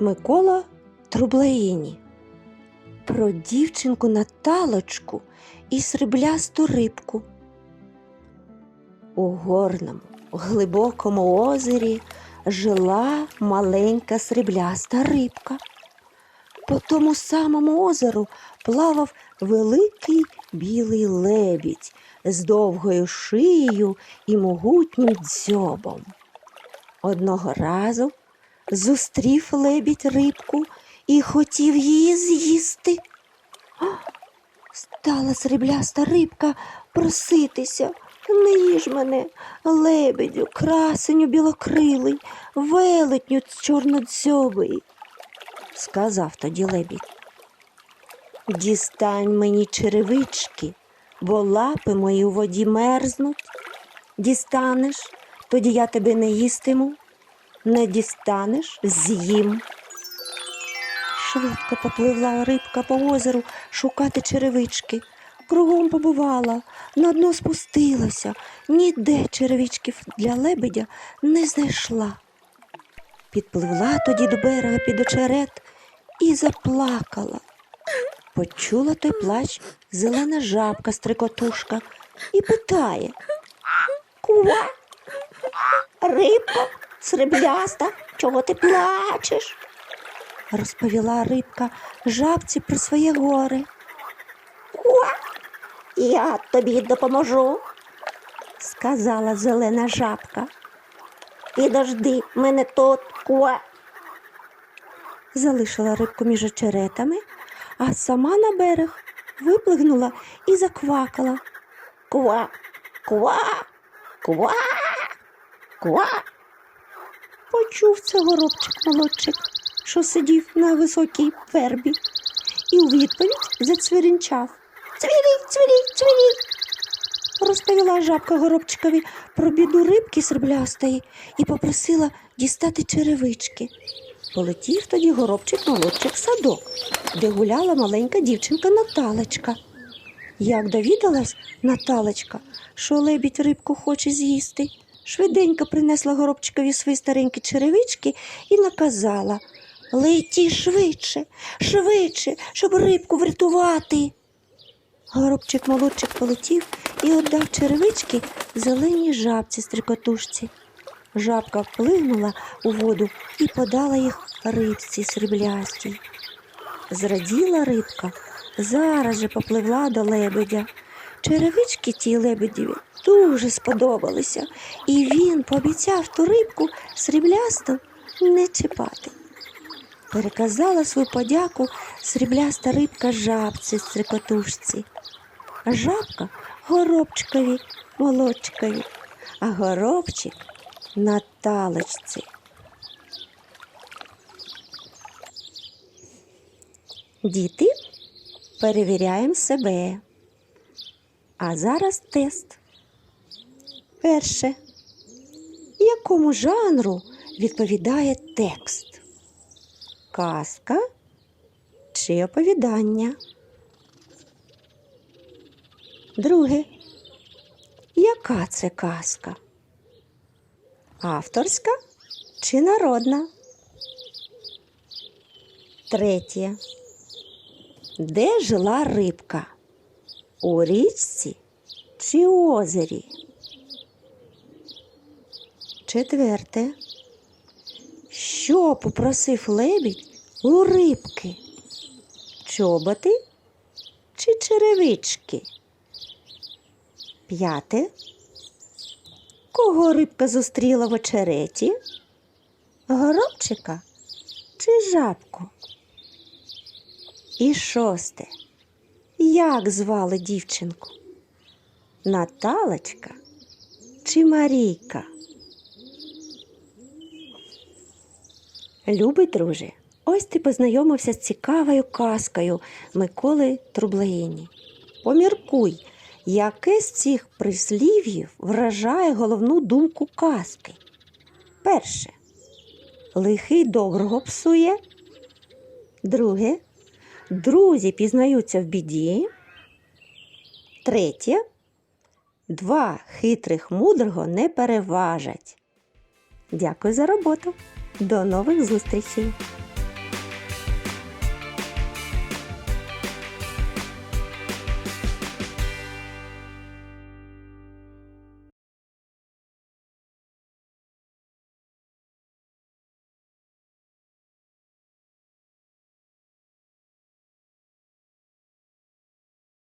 Микола Трублаїні. Про дівчинку Наталочку і сріблясту рибку. У горному, глибокому озері жила маленька срібляста рибка. По тому самому озеру плавав великий білий лебідь з довгою шиєю і могутнім дзьобом. Одного разу зустрів лебідь рибку і хотів її з'їсти. Стала срібляста рибка проситися. Не їж мене, лебедю, красеню білокрилий, велетню чорнодзьобий, сказав тоді лебідь. Дістань мені черевички, бо лапи мої у воді мерзнуть. Дістанеш, тоді я тебе не їстиму, не дістанеш, з'їм. Швидко попливла рибка по озеру шукати черевички. Кругом побувала, на дно спустилася, ніде черевичків для лебедя не знайшла. Підпливла тоді до берега під очерет і заплакала. Почула той плач зелена жабка стрикотушка і питає Кува, рибко, срібляста, чого ти плачеш? Розповіла рибка жабці про своє горе. Кува, я тобі допоможу, сказала зелена жабка. Підожди мене тут, кува. Залишила рибку між очеретами, а сама на берег виплигнула і заквакала. Ква, ква, ква, ква. Почув це горобчик молодчик, що сидів на високій вербі, і у відповідь зацвірінчав. Цвірі, цвірі, цвірі. Розповіла жабка горобчикові про біду рибки сріблястої і попросила дістати черевички. Полетів тоді горобчик молодчик в садок, де гуляла маленька дівчинка Наталочка. Як довідалась Наталочка, що лебідь рибку хоче з'їсти, швиденько принесла горобчикові свої старенькі черевички і наказала Леті швидше, швидше, щоб рибку врятувати. Горобчик молодчик полетів і віддав черевички зеленій жабці стрикотушці. Жабка вплигнула у воду і подала їх рибці сріблястій. Зраділа рибка, зараз же попливла до лебедя. Черевички тій лебедєві дуже сподобалися, і він пообіцяв ту рибку сріблясту не чіпати. Переказала свою подяку срібляста рибка жабці стрикотушці, а жабка горобчикові молодчикові, а горобчик Наталочці. Діти, перевіряємо себе. А зараз тест. Перше. Якому жанру відповідає текст? Казка чи оповідання? Друге. Яка це казка? Авторська чи народна? Третє. Де жила рибка? У річці чи озері? Четверте. Що попросив лебідь у рибки? Чоботи чи черевички? П'яте. Кого рибка зустріла в очереті? Горобчика чи жабку? І шосте. Як звали дівчинку? Наталочка чи Марійка? Любий друже, ось ти познайомився з цікавою казкою Миколи Трублеїні. Поміркуй, яке з цих прислів'їв вражає головну думку казки? Перше. Лихий доброго псує. Друге. Друзі пізнаються в біді. Третє. Два хитрих мудрого не переважать. Дякую за роботу. До нових зустрічей!